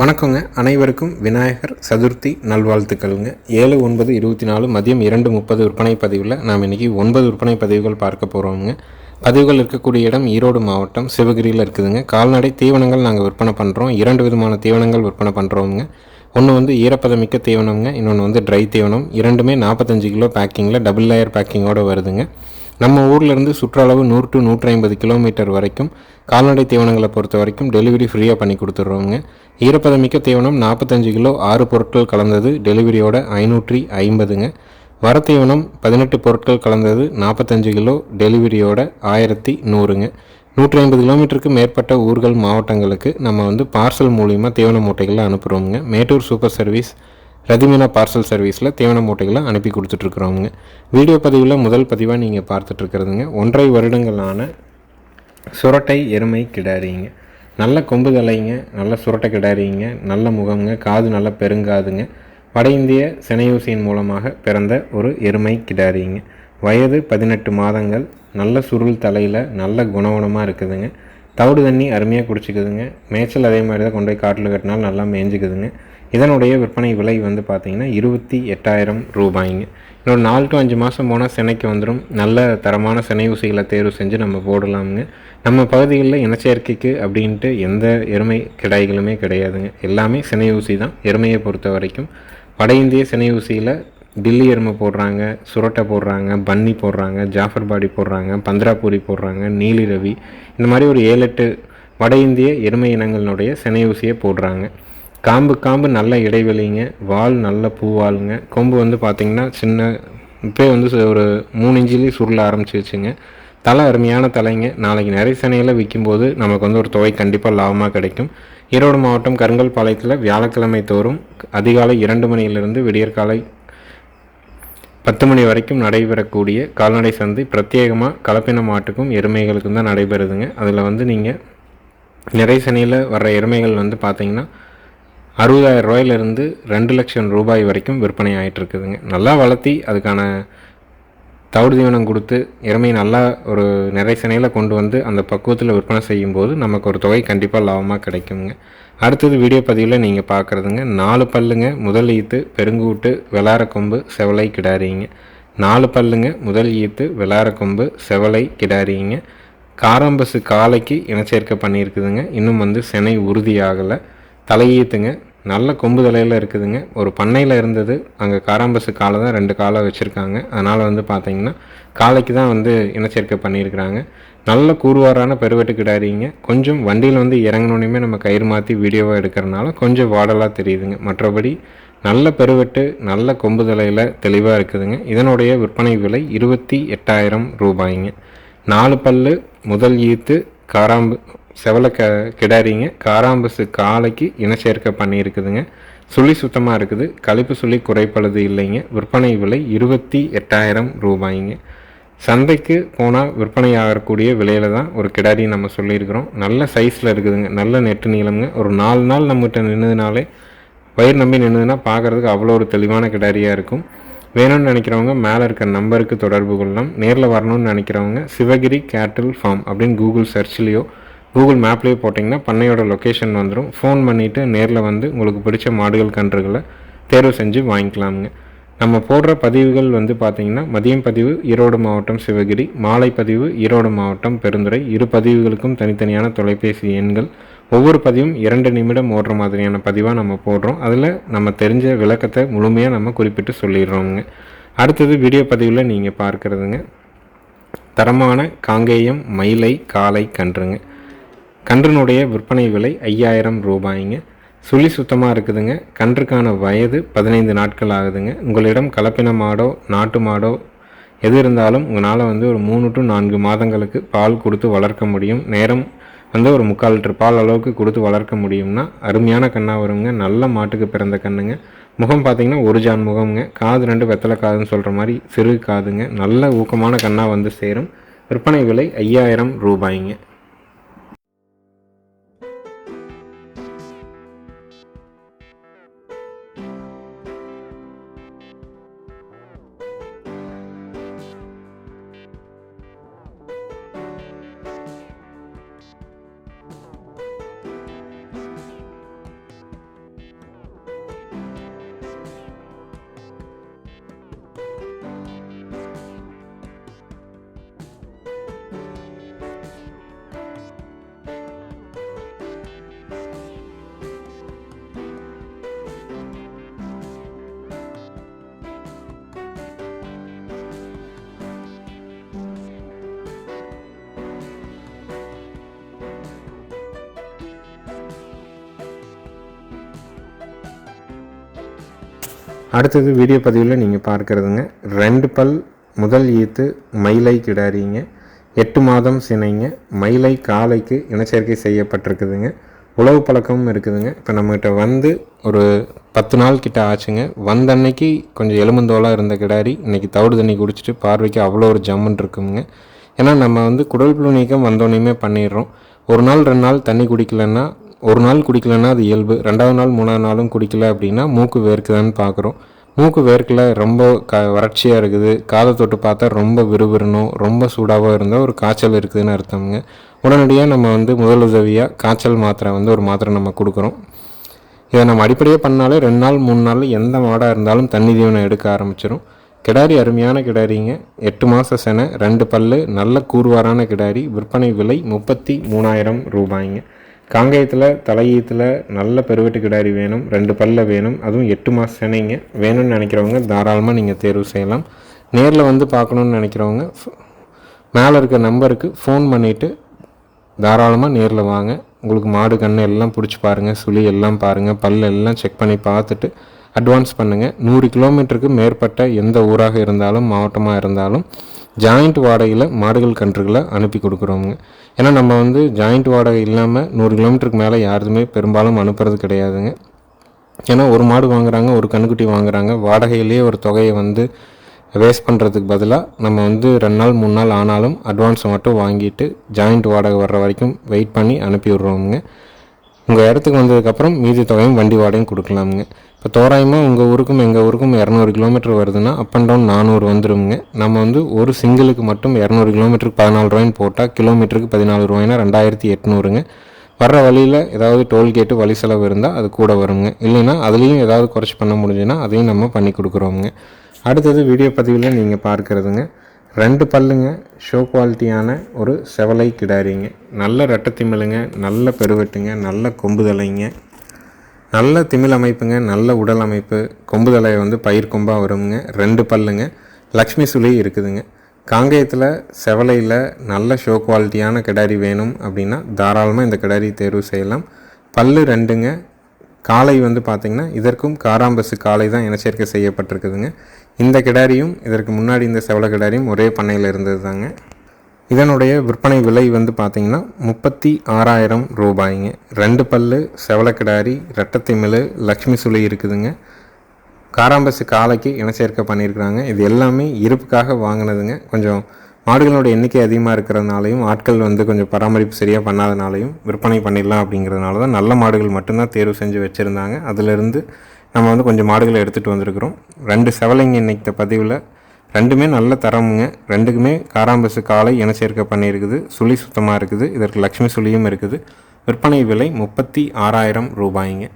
வணக்கங்க. அனைவருக்கும் விநாயகர் சதுர்த்தி நல்வாழ்த்துக்களுங்க. ஏழு ஒன்பது இருபத்தி நாலு மதியம் இரண்டு முப்பது விற்பனை பதிவில் நாம் இன்றைக்கி ஒன்பது விற்பனை பதிவுகள் பார்க்க போகிறோங்க பதிவுகள் இருக்கக்கூடிய இடம் ஈரோடு மாவட்டம் சிவகிரியில் இருக்குதுங்க. கால்நடை தீவனங்கள் நாங்கள் விற்பனை பண்ணுறோம் இரண்டு விதமான தீவனங்கள் விற்பனை பண்ணுறோங்க ஒன்று வந்து ஈரப்பதமிக்க தீவனம்ங்க. இன்னொன்று வந்து ட்ரை தீவனம். இரண்டுமே நாற்பத்தஞ்சு கிலோ பேக்கிங்கில் டபுள் லேயர் பேக்கிங்கோடு வருதுங்க. நம்ம ஊர்லேருந்து சுற்றளவு நூறு டு நூற்றி ஐம்பது கிலோமீட்டர் வரைக்கும் கால்நடை தீவனங்களை பொறுத்த வரைக்கும் டெலிவரி ஃப்ரீயாக பண்ணி கொடுத்துட்றோங்க. ஈரப்பதமிக்க தீவனம் நாற்பத்தஞ்சு கிலோ ஆறு பொருட்கள் கலந்தது டெலிவரியோட ஐநூற்றி ஐம்பதுங்க. வர தீவனம் பதினெட்டு பொருட்கள் கலந்தது நாற்பத்தஞ்சு கிலோ டெலிவரியோட ஆயிரத்தி நூறுங்க. நூற்றி ஐம்பது கிலோமீட்டருக்கு மேற்பட்ட ஊர்கள் மாவட்டங்களுக்கு நம்ம வந்து பார்சல் மூலிமா தீவன மூட்டைகளை அனுப்புகிறோமுங்க Mettur super service Rathimeena parcel சர்வீஸில் தீவன மூட்டைகளை அனுப்பி கொடுத்துட்ருக்குறோங்க வீடியோ பதிவில் முதல் பதிவாக நீங்கள் பார்த்துட்ருக்குறதுங்க. ஒன்றரை வருடங்களான சுரட்டை எருமை கிடாரிங்க. நல்ல கொம்பு தலைங்க நல்ல சுரட்டை கிடாரிங்க நல்ல முகங்க காது நல்ல பெருங்காதுங்க. வட இந்திய சினையூசியின் மூலமாக பிறந்த ஒரு எருமை கிடாரிங்க. வயது பதினெட்டு மாதங்கள் நல்ல சுருள் தலையில் நல்ல குணவனமாக இருக்குதுங்க. தவிடு தண்ணி அருமையாக குடிச்சிக்குதுங்க. மேய்ச்சல் அதே மாதிரி தான் கொண்டு போய் காட்டில் கட்டினாலும் நல்லா மேய்ஞ்சிக்குதுங்க. இதனுடைய விற்பனை விலை வந்து பார்த்திங்கன்னா இருபத்தி எட்டாயிரம் ரூபாய்ங்க. இன்னொரு நாலு டு அஞ்சு மாதம் போனால் சினைக்கு வந்துடும் நல்ல தரமான சினை ஊசிகளை தேர்வு செஞ்சு நம்ம போடலாமுங்க. நம்ம பகுதிகளில் இனச்சேர்க்கைக்கு அப்படின்ட்டு எந்த எருமை கிடைகளுமே கிடையாதுங்க. எல்லாமே சினை ஊசி தான். எருமையை பொறுத்த வரைக்கும் வட இந்திய சினை ஊசியில் டில்லி எருமை போடுறாங்க சுரட்டை போடுறாங்க பன்னி போடுறாங்க ஜாஃபர் பாடி போடுறாங்க பந்திராபூரி போடுறாங்க நீலி ரவி இந்த மாதிரி ஒரு ஏழு எட்டு வட இந்திய எருமை இனங்களுடைய சினை ஊசியை போடுறாங்க. காம்பு காம்பு நல்ல இடைவெளிங்க. வால் நல்ல பூவாளுங்க கொம்பு வந்து பார்த்திங்கன்னா சின்ன இப்போ வந்து ஒரு மூணு இன்ச்சிலேயே சுருள ஆரம்பிச்சிருச்சுங்க தலை அருமையான தலைங்க. நாளைக்கு நிறைய சனையில் விற்கும்போது நமக்கு வந்து ஒரு தொகை கண்டிப்பாக லாபமாக கிடைக்கும். ஈரோடு மாவட்டம் கருங்கல் பாளையத்தில் வியாழக்கிழமை தோறும் அதிகாலை இரண்டு மணியிலிருந்து விடியற்காலை பத்து மணி வரைக்கும் நடைபெறக்கூடிய கால்நடை சந்தை பிரத்யேகமாக கலப்பின மாட்டுக்கும் எருமைகளுக்கும் தான் நடைபெறுதுங்க. அதில் வந்து நீங்கள் நிறை சனியில் வர்ற எருமைகள் வந்து பார்த்திங்கன்னா அறுபதாயிரம் ரூபாயிலிருந்து ரெண்டு லட்சம் ரூபாய் வரைக்கும் விற்பனை ஆகிட்டு இருக்குதுங்க நல்லா வளர்த்தி அதுக்கான தவிடு தீவனம் கொடுத்து இறமையை நல்லா ஒரு நிறைசனையில் கொண்டு வந்து அந்த பக்குவத்தில் விற்பனை செய்யும்போது நமக்கு ஒரு தொகை கண்டிப்பாக லாபமாக கிடைக்குங்க. அடுத்தது வீடியோ பதிவில் நீங்கள் பார்க்குறதுங்க நாலு பல்லுங்க முதல் ஈத்து பெருங்கூட்டு வெளாரக்கொம்பு செவலை கிடாரிங்க. நாலு பல்லுங்க முதல் ஈத்து வெளாரக்கொம்பு செவலை கிடாரிங்க. காராம்பசு காலைக்கு இனச்சேர்க்கை பண்ணியிருக்குதுங்க. இன்னும் வந்து செனை உறுதியாகலை தலையீத்துங்க. நல்ல கொம்பு தலையில் இருக்குதுங்க. ஒரு பண்ணையில் இருந்தது. அங்கே காராம்பசு காலை தான் ரெண்டு காலை வச்சுருக்காங்க. அதனால் வந்து பார்த்திங்கன்னா காலைக்கு தான் வந்து இனச்சேர்க்கை பண்ணியிருக்கிறாங்க. நல்ல கூறுவாரான பெருவெட்டு கிடாரிங்க. கொஞ்சம் வண்டியில் வந்து இறங்கினோடனே நம்ம கயிறு மாற்றி வீடியோவாக எடுக்கிறனால கொஞ்சம் வாடலாக தெரியுதுங்க. மற்றபடி நல்ல பெருவெட்டு நல்ல கொம்பு தலையில் தெளிவாக இருக்குதுங்க. இதனுடைய விற்பனை விலை இருபத்தி எட்டாயிரம் ரூபாய்ங்க. நாலு பல்லு முதல் ஈத்து காராம்பு செவலை க கிடாரிங்க. காராம்பசு காலைக்கு இனச்சேர்க்கை பண்ணியிருக்குதுங்க. சுழி சுத்தமாக இருக்குது. கழிப்பு சுழி குறைப்பழுது இல்லைங்க. விற்பனை விலை இருபத்தி எட்டாயிரம் ரூபாய்ங்க. சந்தைக்கு போனால் விற்பனை ஆகக்கூடிய விலையில தான் ஒரு கிடாரி நம்ம சொல்லியிருக்கிறோம். நல்ல சைஸில் இருக்குதுங்க. நல்ல நெட்டு நீளம்ங்க. ஒரு நாலு நாள் நம்மகிட்ட நின்றுதுனாலே வயிறு நம்பி நின்றுதுன்னா பார்க்குறதுக்கு அவ்வளோ ஒரு தெளிவான கிடாரியாக இருக்கும். வேணும்னு நினைக்கிறவங்க மேலே இருக்கிற நம்பருக்கு தொடர்பு கொள்ளலாம். நேரில் வரணும்னு நினைக்கிறவங்க சிவகிரி கேட்டில் ஃபார்ம் அப்படின்னு கூகுள் சர்ச்லேயோ கூகுள் மேப்லேயோ போட்டிங்கன்னா பண்ணையோட லொக்கேஷன் வந்துடும் ஃபோன் பண்ணிவிட்டு நேரில் வந்து உங்களுக்கு பிடிச்ச மாடுகள் கன்றுகளை தேர்வு செஞ்சு வாங்கிக்கலாமுங்க. நம்ம போடுற பதிவுகள் வந்து பார்த்திங்கன்னா மதியம் பதிவு ஈரோடு மாவட்டம் சிவகிரி மாலை பதிவு ஈரோடு மாவட்டம் பெருந்துறை. இரு பதிவுகளுக்கும் தனித்தனியான தொலைபேசி எண்கள். ஒவ்வொரு பதிவும் இரண்டு நிமிடம் ஓடுற மாதிரியான பதிவாக நம்ம போடுறோம். அதில் நம்ம தெரிஞ்ச விளக்கத்தை முழுமையாக நம்ம குறிப்பிட்டு சொல்லிடுறோங்க அடுத்தது வீடியோ பதிவில் நீங்கள் பார்க்குறதுங்க. தரமான காங்கேயம் மயிலை காலை கன்றுங்க. கன்றுனுடைய விற்பனை விலை ஐயாயிரம் ரூபாய்ங்க. சுழி சுத்தமாக இருக்குதுங்க. கன்றுக்கான வயது பதினைந்து நாட்கள் ஆகுதுங்க. உங்களிடம் கலப்பின மாடோ நாட்டு மாடோ எது இருந்தாலும் உங்களால் வந்து ஒரு மூணு டு நான்கு மாதங்களுக்கு பால் கொடுத்து வளர்க்க முடியும். நேரம் வந்து ஒரு முக்கால் லிட்டர் பால் அளவுக்கு கொடுத்து வளர்க்க முடியும்னா அருமையான கண்ணாக வருங்க. நல்ல மாட்டுக்கு பிறந்த கண்ணுங்க. முகம் பார்த்திங்கன்னா ஒரு ஜான் முகம்ங்க. காது ரெண்டு வெத்தலை காதுன்னு சொல்கிற மாதிரி சிறு காதுங்க. நல்ல ஊக்கமான கண்ணாக வந்து சேரும். விற்பனை விலை ஐயாயிரம் ரூபாய்ங்க. அடுத்தது வீடியோ பதிவில் நீங்கள் பார்க்குறதுங்க. ரெண்டு பல் முதல் ஈத்து மயிலை கிடாரிங்க. எட்டு மாதம் சினைங்க. மயிலை காலைக்கு இனச்சேர்க்கை செய்யப்பட்டிருக்குதுங்க. உழவு பழக்கமும் இருக்குதுங்க. இப்போ நம்மகிட்ட வந்து ஒரு பத்து நாள் கிட்ட ஆச்சுங்க. வந்த அன்னைக்கு கொஞ்சம் எலும்புந்தோலாக இருந்த கிடாரி இன்றைக்கி தவிடு தண்ணி குடிச்சிட்டு பார்வைக்கு அவ்வளோ ஒரு ஜம்முன் இருக்குங்க. ஏன்னா நம்ம வந்து குடல் புழு நீக்கம் வந்தோடனையுமே பண்ணிடுறோம். ஒரு நாள் ரெண்டு நாள் தண்ணி குடிக்கலன்னா ஒரு நாள் குடிக்கலன்னா அது இயல்பு. ரெண்டாவது நாள் மூணாவது நாளும் குடிக்கல அப்படின்னா மூக்கு வேர்க்குதான்னு பார்க்குறோம் மூக்கு வேர்க்கில் ரொம்ப க வறட்சியாக இருக்குது. காதை தொட்டு பார்த்தா ரொம்ப விறுவிறுனும் ரொம்ப சூடாகவும் இருந்தால் ஒரு காய்ச்சல் இருக்குதுன்னு அர்த்தம்ங்க. உடனடியாக நம்ம வந்து முதலுதவியாக காய்ச்சல் மாத்திரை வந்து ஒரு மாத்திரை நம்ம கொடுக்குறோம். இதை நம்ம அடிப்படையாக பண்ணாலே ரெண்டு நாள் மூணு நாள் எந்த மாடாக இருந்தாலும் தண்ணி தீவனம் எடுக்க ஆரம்பிச்சிடும் கிடாரி அருமையான கிடாரிங்க. எட்டு மாத செனை ரெண்டு பல்லு நல்ல கூறுவாரான கிடாரி. விற்பனை விலை முப்பத்தி மூணாயிரம் ரூபாய்ங்க. காங்கேயத்தில் தலையீத்தில் நல்ல பெருவெட்டு கிடாரி வேணும் ரெண்டு பல்ல வேணும் அதுவும் எட்டு மாதம் சேனைங்க. வேணும்னு நினைக்கிறவங்க தாராளமாக நீங்கள் தேர்வு செய்யலாம். நேரில் வந்து பார்க்கணுன்னு நினைக்கிறவங்க மேலே இருக்க நம்பருக்கு ஃபோன் பண்ணிவிட்டு தாராளமாக நேரில் வாங்க. உங்களுக்கு மாடு கன்று எல்லாம் பிடிச்சி பாருங்கள் சுழி எல்லாம் பாருங்கள் பல்லு எல்லாம் செக் பண்ணி பார்த்துட்டு அட்வான்ஸ் பண்ணுங்கள் நூறு கிலோமீட்டருக்கு மேற்பட்ட எந்த ஊராக இருந்தாலும் மாவட்டமாக இருந்தாலும் ஜாயிண்ட் வாடகையில் மாடுகள் கன்றுகளை அனுப்பி கொடுக்குறோங்க ஏன்னா நம்ம வந்து ஜாயிண்ட் வாடகை இல்லாமல் நூறு கிலோமீட்டருக்கு மேலே யாருமே பெரும்பாலும் அனுப்புறது கிடையாதுங்க. ஏன்னா ஒரு மாடு வாங்குறாங்க ஒரு கண்ணுக்குட்டி வாங்குறாங்க வாடகையிலேயே ஒரு தொகையை வந்து வேஸ்ட் பண்ணுறதுக்கு பதிலாக நம்ம வந்து ரெண்டு நாள் மூணு நாள் ஆனாலும் அட்வான்ஸை மட்டும் வாங்கிட்டு ஜாயிண்ட் வாடகை வர்ற வரைக்கும் வெயிட் பண்ணி அனுப்பி விட்றோமுங்க. உங்கள் இடத்துக்கு வந்ததுக்கப்புறம் மீதி தொகையும் வண்டி வாடகையும் கொடுக்கலாமுங்க. இப்போ தோராயமாக உங்கள் ஊருக்கும் எங்கள் ஊருக்கும் இரநூறு கிலோமீட்டர் வருதுன்னா அப் அண்ட் டவுன் நானூறு வந்துருங்க நம்ம வந்து ஒரு சிங்கிளுக்கு மட்டும் இரநூறு கிலோமீட்டருக்கு பதினாலு ரூபாய்ன்னு போட்டால் கிலோமீட்டருக்கு பதினாலு ரூபாய்னா ரெண்டாயிரத்தி எட்நூறுங்க. வர்ற வழியில் ஏதாவது டோல்கேட்டு வழி செலவு இருந்தால் அது கூட வருங்க. இல்லைன்னா அதுலேயும் ஏதாவது குறைச்சி பண்ண முடிஞ்சுன்னா அதையும் நம்ம பண்ணி கொடுக்குறோமுங்க. அடுத்தது வீடியோ பதிவில் நீங்கள் பார்க்குறதுங்க. ரெண்டு பல்லுங்க ஷோ குவாலிட்டியான ஒரு செவலை கிடாரிங்க. நல்ல ரெட்டை நல்ல பெருவெட்டுங்க நல்ல கொம்புதலைங்க நல்ல திமிழ் அமைப்புங்க நல்ல உடல் அமைப்பு. கொம்புதலை வந்து பயிர் கொம்பாக வருங்க ரெண்டு பல்லுங்க. லக்ஷ்மி சுழி இருக்குதுங்க. காங்கேயத்தில் செவலையில் நல்ல ஷோ குவாலிட்டியான கிடாரி வேணும் அப்படின்னா தாராளமாக இந்த கிடாரி தேர்வு செய்யலாம். பல்லு ரெண்டுங்க. காளை வந்து பார்த்திங்கன்னா இதற்கும் காராம்பசு காளை தான் இனச்சேர்க்கை செய்யப்பட்டிருக்குதுங்க. இந்த கிடாரியும் இதற்கு முன்னாடி இந்த செவல கிடாரியும் ஒரே பண்ணையில் இருந்தது தாங்க இதனுடைய விற்பனை விலை வந்து பார்த்திங்கன்னா முப்பத்தி ஆறாயிரம் ரூபாய்ங்க. ரெண்டு பல்லு செவலக்கிடாரி ரெட்டத்திமிழ் லக்ஷ்மி சுளி இருக்குதுங்க. காராம்பசு காலைக்கு இனச்சேர்க்கை பண்ணியிருக்கிறாங்க. இது எல்லாமே இருப்புக்காக வாங்கினதுங்க. கொஞ்சம் மாடுகளோட எண்ணிக்கை அதிகமாக இருக்கிறதுனாலையும் ஆட்கள் வந்து கொஞ்சம் பராமரிப்பு சரியாக பண்ணாதனாலையும் விற்பனை பண்ணிடலாம் அப்படிங்கிறதுனால தான் நல்ல மாடுகள் மட்டும்தான் தேர்வு செஞ்சு வச்சுருந்தாங்க. அதிலிருந்து நம்ம வந்து கொஞ்சம் மாடுகளை எடுத்துகிட்டு வந்திருக்கிறோம். ரெண்டு செவலைங்க இன்னைக்கு பதிவில் ரெண்டுமே நல்ல தரமுங்க. ரெண்டுக்குமே காராம்பசு காலை இன சேர்க்க பண்ணியிருக்குது. சுழி சுத்தமாக இருக்குது. இதற்கு லக்ஷ்மி சுழியும் இருக்குது. விற்பனை விலை முப்பத்தி ஆறாயிரம் ரூபாய்ங்க.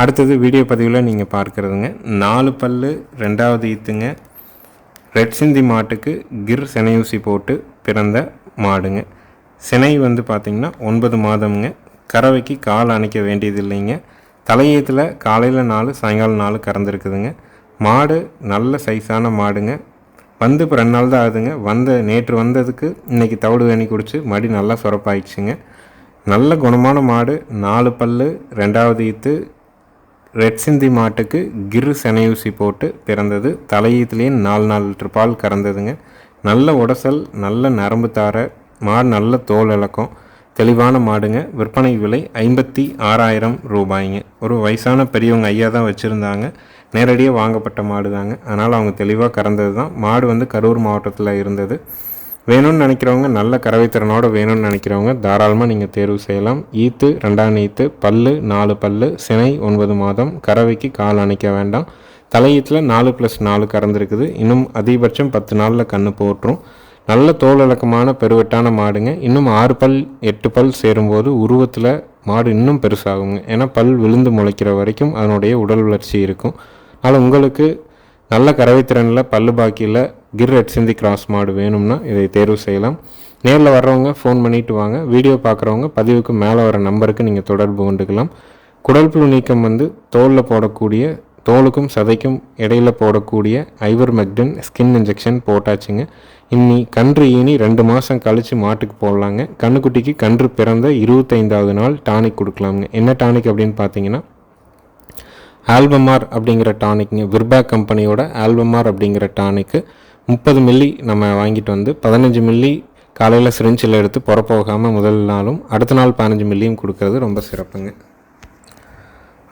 அடுத்தது வீடியோ பதிவில் நீங்கள் பார்க்குறதுங்க. நாலு பல் ரெண்டாவது ஈத்துங்க. ரெட் சிந்தி மாட்டுக்கு கிர் செனையூசி போட்டு பிறந்த மாடுங்க. சினை வந்து பார்த்திங்கன்னா ஒன்பது மாதம்ங்க. கறவைக்கு கால் அணைக்க வேண்டியது இல்லைங்க தலையீத்தில் காலையில் நாலு சாயங்காலம் நாலு கறந்துருக்குதுங்க. மாடு நல்ல சைஸான மாடுங்க. வந்து இப்போ ரெண்டு நாள் தான் ஆகுதுங்க. வந்த நேற்று வந்ததுக்கு இன்றைக்கி தவிடு தண்ணி குடித்து மடி நல்லா சுரப்பாயிடுச்சுங்க. நல்ல குணமான மாடு நாலு பல் ரெண்டாவது ஈத்து ரெட் சிந்தி மாட்டுக்கு கிரு செனையூசி போட்டு பிறந்தது தலையீத்துலேயே நாலு நாலு லிட்டர் பால் கறந்ததுங்க. நல்ல உடசல் நல்ல நரம்பு தார மாடு நல்ல தோல் இலக்கம் தெளிவான மாடுங்க. விற்பனை விலை ஐம்பத்தி ஆறாயிரம் ரூபாய்ங்க. ஒரு வயசான பெரியவங்க ஐயா தான் வச்சுருந்தாங்க. நேரடியாக வாங்கப்பட்ட மாடு தாங்க அதனால் அவங்க தெளிவாக கறந்தது தான் மாடு வந்து கரூர் மாவட்டத்தில் இருந்தது. வேணும்னு நினைக்கிறவங்க நல்ல கறவைத்திறனோட வேணும்னு நினைக்கிறவங்க தாராளமாக நீங்கள் தேர்வு செய்யலாம். ஈத்து ரெண்டாம் ஈத்து பல்லு நாலு பல்லு சினை ஒன்பது மாதம் கறவைக்கு கால் அணைக்க வேண்டாம். தலையீத்தில் நாலு ப்ளஸ் நாலு கறந்துருக்குது. இன்னும் அதிகபட்சம் பத்து நாளில் கன்று போட்டுரும். நல்ல தோலிழக்கமான பெருவெட்டான மாடுங்க. இன்னும் ஆறு பல் எட்டு பல் சேரும்போது உருவத்தில் மாடு இன்னும் பெருசாகுங்க. ஏன்னா பல் விழுந்து முளைக்கிற வரைக்கும் அதனுடைய உடல் வளர்ச்சி இருக்கும். அதனால் உங்களுக்கு நல்ல கறவைத்திறனில் பல்லு பாக்கியில் கிர் ரெட் சிந்தி கிராஸ் மாடு வேணும்னா இதை தேர்வு செய்யலாம். நேரில் வர்றவங்க ஃபோன் பண்ணிட்டு வாங்க. வீடியோ பார்க்குறவங்க பதிவுக்கு மேலே வர நம்பருக்கு நீங்கள் தொடர்பு கொண்டுக்கலாம். குடல் புழு நீக்கம் வந்து தோலில் போடக்கூடிய தோலுக்கும் சதைக்கும் இடையில போடக்கூடிய ஐவர் மெக்டன் ஸ்கின் இன்ஜெக்ஷன் போட்டாச்சுங்க. இன்னி கன்று ஈனி ரெண்டு மாதம் கழித்து மாட்டுக்கு போடலாங்க. கண்ணுக்குட்டிக்கு கன்று பிறந்த இருபத்தைந்தாவது நாள் டானிக் கொடுக்கலாமுங்க. என்ன டானிக் அப்படின்னு பார்த்தீங்கன்னா ஆல்பமார் அப்படிங்கிற டானிக்ங்க விர்பா கம்பெனியோட ஆல்பமார் அப்படிங்கிற டானிக்கு முப்பது மில்லி நம்ம வாங்கிட்டு வந்து பதினஞ்சு மில்லி காலையில் சிரிஞ்சில் எடுத்து புறப்போகாமல் முதல் நாளும் அடுத்த நாள் பதினஞ்சு மில்லியும் கொடுக்கறது ரொம்ப சிறப்புங்க.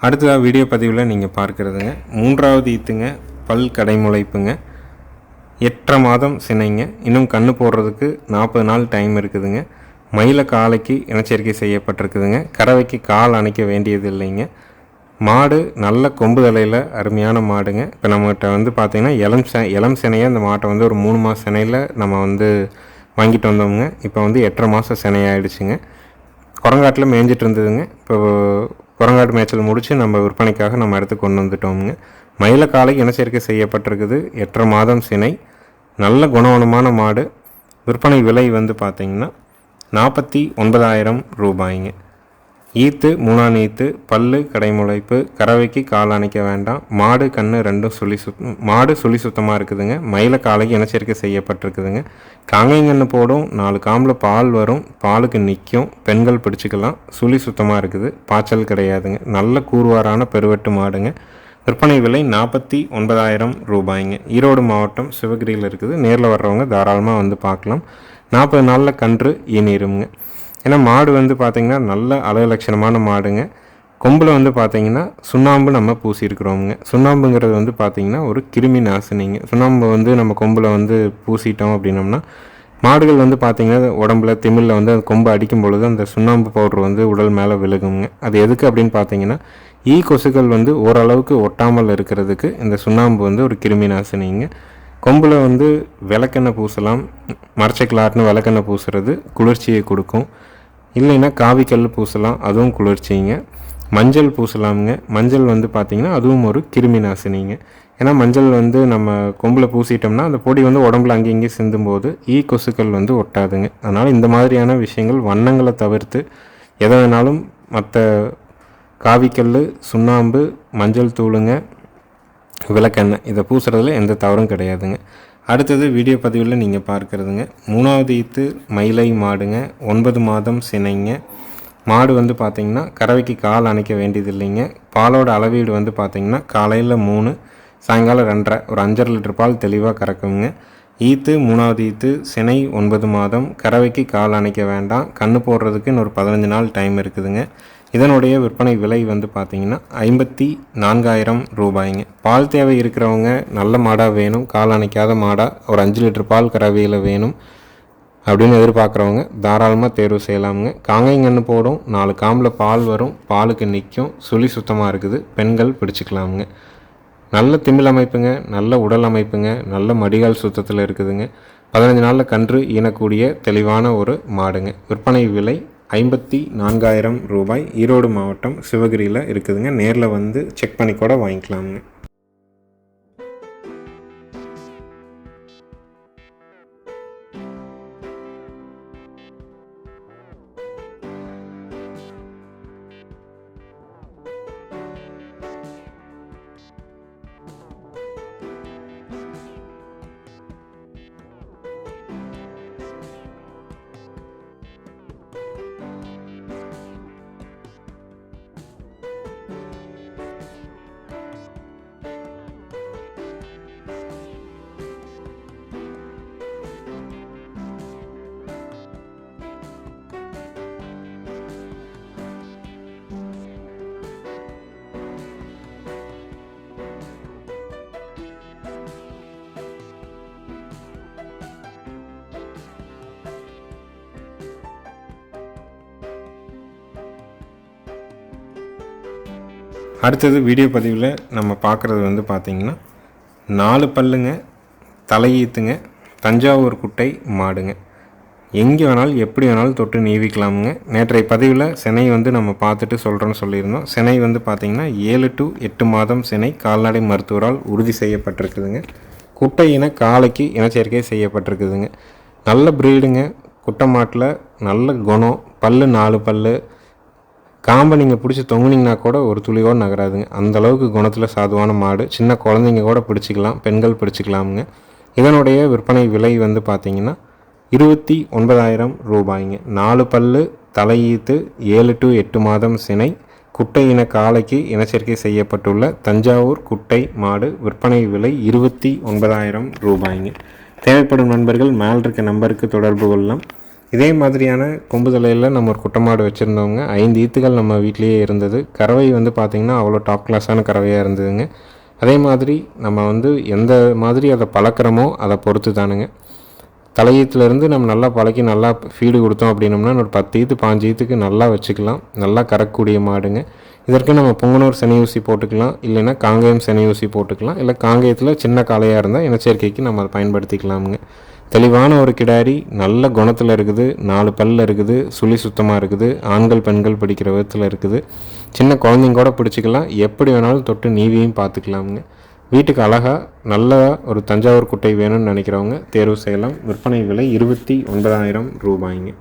அடுத்ததாக வீடியோ பதிவில் நீங்கள் பார்க்குறதுங்க. மூன்றாவது ஈத்துங்க பல் கடைமுளைப்புங்க. எட்டரை மாதம் சினைங்க. இன்னும் கண்ணு போடுறதுக்கு நாற்பது நாள் டைம் இருக்குதுங்க. மயில காலைக்கு இனச்சேர்க்கை செய்யப்பட்டிருக்குதுங்க. கறவைக்கு கால் அணைக்க வேண்டியது இல்லைங்க. மாடு நல்ல கொம்பு தலையில் அருமையான மாடுங்க. இப்போ நம்மகிட்ட வந்து பார்த்திங்கன்னா இளம் ச இளம் சினையாக இந்த மாட்டை வந்து ஒரு மூணு மாத சினையில் நம்ம வந்து வாங்கிட்டு வந்தோமுங்க. இப்போ வந்து எட்டரை மாதம் சினையாயிடுச்சுங்க. குரங்காட்டில் மேய்ஞ்சிட்டு இருந்ததுங்க. இப்போ குரங்காட்டு மேய்ச்சல் முடித்து நம்ம விற்பனைக்காக நம்ம இடத்துக்கு கொண்டு வந்துட்டோமுங்க. மயில காலைக்கு இனச்சேர்க்கை செய்யப்பட்டிருக்குது. எட்டரை மாதம் சினை. நல்ல குணவனமான மாடு. விற்பனை விலை வந்து பார்த்திங்கன்னா நாற்பத்தி ஒன்பதாயிரம் ரூபாய்ங்க. ஈத்து மூணாம் ஈத்து பல்லு கடைமுளைப்பு கறவைக்கு கால் அணைக்க வேண்டாம். மாடு கண்ணு ரெண்டும் சுழி சுத் மாடு சுழி சுத்தமாக இருக்குதுங்க. மயில காலைக்கு இனச்சேர்க்கை செய்யப்பட்டிருக்குதுங்க. காங்கைங்கன்று போடும் நாலு காம்பில் பால் வரும் பாலுக்கு நிற்கும் பெண்கள் பிடிச்சிக்கலாம். சுழி சுத்தமாக இருக்குது பாய்ச்சல் கிடையாதுங்க. நல்ல கூறுவாரான பெருவெட்டு மாடுங்க. விற்பனை விலை நாற்பத்தி ஒன்பதாயிரம் ரூபாய்ங்க. ஈரோடு மாவட்டம் சிவகிரியில் இருக்குது. நேரில் வர்றவங்க தாராளமாக வந்து பார்க்கலாம். நாற்பது நாளில் கன்று ஈனிருங்க ஏன்னா மாடு வந்து பார்த்திங்கன்னா நல்ல அழகுலட்சணமான மாடுங்க. கொம்பில் வந்து பார்த்திங்கன்னா சுண்ணாம்பு நம்ம பூசியிருக்கிறோமுங்க. சுண்ணாம்புங்கிறது வந்து பார்த்திங்கன்னா ஒரு கிருமி நாசினிங்க. சுண்ணாம்பு வந்து நம்ம கொம்பில் வந்து பூசிட்டோம் அப்படின்னோம்னா மாடுகள் வந்து பார்த்திங்கன்னா உடம்புல திமிழில் வந்து அந்த கொம்பு அடிக்கும் பொழுது அந்த சுண்ணாம்பு பவுடர் வந்து உடல் மேலே விழுகுங்க. அது எதுக்கு அப்படின்னு பார்த்தீங்கன்னா ஈ கொசுக்கள் வந்து ஓரளவுக்கு ஒட்டாமல் இருக்கிறதுக்கு இந்த சுண்ணாம்பு வந்து ஒரு கிருமி நாசினிங்க. கொம்பில் வந்து விளக்கெண்ணெய் பூசலாம். மரச்சக்கிலாட்னு விளக்கெண்ணெய் பூசுறது குளிர்ச்சியை கொடுக்கும். இல்லைன்னா காவிக்கல் பூசலாம் அதுவும் குளிர்ச்சிங்க. மஞ்சள் பூசலாமுங்க. மஞ்சள் வந்து பார்த்திங்கன்னா அதுவும் ஒரு கிருமி நாசினிங்க. ஏன்னா மஞ்சள் வந்து நம்ம கொம்பில் பூசிட்டோம்னா அந்த பொடி வந்து உடம்புல அங்கே இங்கேயும் சிந்தும்போது ஈ கொசுக்கள் வந்து ஒட்டாதுங்க. அதனால் இந்த மாதிரியான விஷயங்கள் வண்ணங்களை தவிர்த்து எதை வேணாலும் மற்ற காவிக்கல் சுண்ணாம்பு மஞ்சள் தூளுங்க விளக்கெண்ணெய் இதை பூசுறதுல எந்த தவறும் கிடையாதுங்க. அடுத்தது வீடியோ பதிவில் நீங்கள் பார்க்குறதுங்க. மூணாவது ஈத்து மயிலை மாடுங்க. ஒன்பது மாதம் சினைங்க. மாடு வந்து பார்த்திங்கன்னா கறவைக்கு கால் அணைக்க வேண்டியது இல்லைங்க பாலோட அளவீடு வந்து பார்த்திங்கன்னா காலையில் மூணு சாயங்காலம் ரெண்டரை. ஒரு அஞ்சரை லிட்டர் பால் தெளிவாக கறக்குங்க. ஈத்து மூணாவது ஈத்து சினை ஒன்பது மாதம். கறவைக்கு கால் அணைக்க வேண்டாம். கண்ணு போடுறதுக்கு இன்னொரு பதினஞ்சு நாள் டைம் இருக்குதுங்க. இதனுடைய விற்பனை விலை வந்து பார்த்திங்கன்னா ஐம்பத்தி நான்காயிரம் ரூபாய்ங்க. பால் தேவை இருக்கிறவங்க நல்ல மாடாக வேணும். கால் அணைக்காத மாடாக ஒரு அஞ்சு லிட்டர் பால் கறவையில் வேணும் அப்படின்னு எதிர்பார்க்குறவங்க தாராளமாக தேர்வு செய்யலாமுங்க. காங்கைங்கன்னு போடும். நாலு காம்பில் பால் வரும். பாலுக்கு நிற்கும் சுழி சுத்தமாக இருக்குது. பெண்கள் பிடிச்சிக்கலாமுங்க. நல்ல திமிழ் அமைப்புங்க. நல்ல உடல் அமைப்புங்க. நல்ல மடிகால் சுத்தத்தில் இருக்குதுங்க. பதினஞ்சு நாளில் கன்று ஈனக்கூடிய தெளிவான ஒரு மாடுங்க. விற்பனை விலை ஐம்பத்தி நான்காயிரம் ரூபாய் ஈரோடு மாவட்டம் சிவகிரியில் இருக்குதுங்க. நேரில் வந்து செக் பண்ணி கூட வாங்கிக்கலாமுங்க. அடுத்தது வீடியோ பதிவில் நம்ம பார்க்குறது வந்து பார்த்திங்கன்னா நாலு பல்லுங்க தலையீத்துங்க தஞ்சாவூர் குட்டை மாடுங்க. எங்கே வேணாலும் எப்படி வேணாலும் தொட்டு நீவிக்கலாமுங்க. நேற்றைய பதிவில் சினை வந்து நம்ம பார்த்துட்டு சொல்கிறோன்னு சொல்லியிருந்தோம். சினை வந்து பார்த்திங்கன்னா ஏழு டு எட்டு மாதம் சினை கால்நடை மருத்துவரால் உறுதி செய்யப்பட்டிருக்குதுங்க. குட்டை இன காளைக்கு இனச்சேர்க்கை செய்யப்பட்டிருக்குதுங்க. நல்ல ப்ரீடுங்க குட்டை மாட்டில் நல்ல குணம். பல்லு நாலு பல்லு. காம்பை நீங்கள் பிடிச்சி தொங்குனீங்கன்னா கூட ஒரு துளியோடு நகராதுங்க. அந்தளவுக்கு குணத்தில் சாதுவான மாடு. சின்ன குழந்தைங்க கூட பிடிச்சிக்கலாம் பெண்கள் பிடிச்சிக்கலாமுங்க. இதனுடைய விற்பனை விலை வந்து பார்த்தீங்கன்னா இருபத்தி ஒன்பதாயிரம் ரூபாய்ங்க. நாலு பல்லு தலையீத்து ஏழு டு எட்டு மாதம் சினை குட்டை இன காளைக்கு இனச்சேர்க்கை செய்யப்பட்டுள்ள தஞ்சாவூர் குட்டை மாடு விற்பனை விலை இருபத்தி ஒன்பதாயிரம் ரூபாய்ங்க. தேவைப்படும் நண்பர்கள் மேல் இருக்க நம்பருக்கு தொடர்பு கொள்ளலாம். இதே மாதிரியான கொம்பு தலையில் நம்ம ஒரு குட்டமாடு வச்சுருந்தவங்க ஐந்து ஈத்துகள் நம்ம வீட்லேயே இருந்தது. கறவை வந்து பார்த்திங்கன்னா அவ்வளோ டாப் கிளாஸான கறவையாக இருந்ததுங்க. அதே மாதிரி நம்ம வந்து எந்த மாதிரி அதை பழக்கிறோமோ அதை பொறுத்து தானுங்க. தலையீத்துலேருந்து நம்ம நல்லா பழக்கி நல்லா ஃபீடு கொடுத்தோம் அப்படின்னோம்னா ஒரு பத்து ஈத்து பாஞ்சு ஈத்துக்கு நல்லா வச்சுக்கலாம். நல்லா கறக்கக்கூடிய மாடுங்க. இதற்கு நம்ம பொங்கனூர் சனி ஊசி போட்டுக்கலாம். இல்லைன்னா காங்கேயம் சனி ஊசி போட்டுக்கலாம். இல்லை காங்கேயத்தில் சின்ன காளையாக இருந்தால் இனச்சேர்க்கைக்கு நம்ம அதை பயன்படுத்திக்கலாமுங்க. தெளிவான ஒரு கிடாரி நல்ல குணத்தில் இருக்குது நாலு பல்ல இருக்குது சுழி சுத்தமாக இருக்குது ஆண்கள் பெண்கள் படிக்கிற விதத்தில் இருக்குது. சின்ன குழந்தைங்க கூட பிடிச்சிக்கலாம். எப்படி வேணாலும் தொட்டு நீவியும் பார்த்துக்கலாமுங்க வீட்டுக்கு அழகாக நல்ல ஒரு தஞ்சாவூர் குட்டை வேணும்னு நினைக்கிறவங்க தேர்வு செய்யலாம். விற்பனை விலை இருபத்தி ஒன்பதாயிரம் ரூபாய்ங்க.